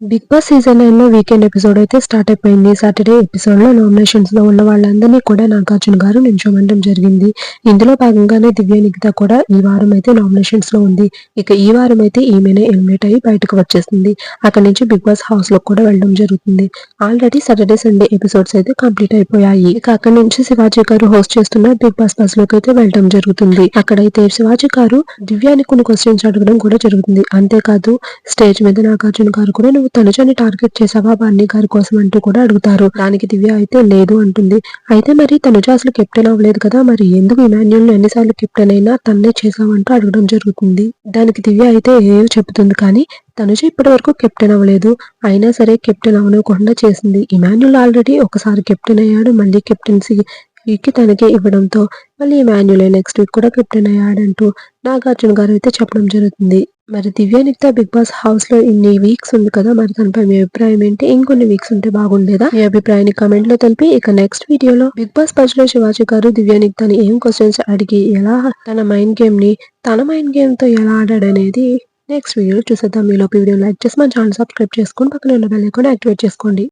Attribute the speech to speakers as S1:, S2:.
S1: Big Boss season నైన్లో weekend episode అయితే start అయిపోయింది. సాటర్డే ఎపిసోడ్లో నామినేషన్స్లో ఉన్న వాళ్ళందరినీ కూడా నాగార్జున గారు నిల్చోమనడం జరిగింది. ఇందులో భాగంగానే దివ్య నిఖిత కూడా ఈ వారం అయితే నామినేషన్స్లో ఉంది. ఇక ఈ వారం అయితే ఈమెనే ఎలిమినేట్ అయ్యి బయటకు వచ్చేసింది. అక్కడ నుంచి బిగ్ బాస్ హౌస్లో కూడా వెళ్ళడం జరుగుతుంది. ఆల్రెడీ సాటర్డే సండే ఎపిసోడ్స్ అయితే కంప్లీట్ అయిపోయాయి. ఇక అక్కడ నుంచి శివాజీ గారు హోస్ట్ చేస్తున్న బిగ్ బాస్ బస్లోకి అయితే వెళ్ళడం జరుగుతుంది. అక్కడైతే శివాజీ గారు దివ్యాని కొన్ని క్వశ్చన్స్ అడగడం కూడా జరుగుతుంది. అంతేకాదు స్టేజ్ మీద నాగార్జున గారు కూడా నువ్వు తనుజని టార్గెట్ చేసావా? బాన్ని గారి కోసం అంటూ కూడా అడుగుతారు. దానికి దివ్య అయితే లేదు అంటుంది. అయితే మరి తనుజ అసలు కెప్టెన్ అవ్వలేదు కదా? మరి ఎందుకు ఇమాన్యుల్ ఎన్నిసార్లు కెప్టెన్ అయినా తన్నే చేసావంటూ అడగడం జరుగుతుంది. దానికి దివ్య అయితే ఏవో చెబుతుంది కానీ తనుజ ఇప్పటి వరకు కెప్టెన్ అవ్వలేదు. అయినా సరే కెప్టెన్ అవ్వకుండా చేసింది. ఇమాన్యుల్ ఆల్రెడీ ఒకసారి కెప్టెన్ అయ్యాడు. మళ్ళీ కెప్టెన్సీ వీక్ తనకే ఇవ్వడంతో మళ్ళీ మాన్యులే నెక్స్ట్ వీక్ కూడా కెప్టెన్ అయ్యాడంటూ నాగార్జున గారు అయితే చెప్పడం జరుగుతుంది. మరి దివ్య నిక్త బిగ్ బాస్ హౌస్లో ఇన్ని వీక్స్ ఉంది కదా మరి తనపై మీ అభిప్రాయం ఏంటి? ఇంకొన్ని వీక్స్ ఉంటే బాగుండేదా? మీ అభిప్రాయాన్ని కమెంట్లో తెలిపి ఇక నెక్స్ట్ వీడియోలో బిగ్ బాస్లో శివాజీ గారు దివ్య నిత్యని ఏం క్వశ్చన్స్ అడిగి ఎలా తన మైండ్ గేమ్ని తన మైండ్ గేమ్తో ఎలా ఆడాడనేది నెక్స్ట్ వీడియో చూసేద్దాం. మీలోపు వీడియో లైక్ చేసి మన ఛానల్ సబ్స్క్రైబ్ చేసుకొని పక్కన ఉన్న బెల్ ఐకాన్ యాక్టివేట్ చేసుకోండి.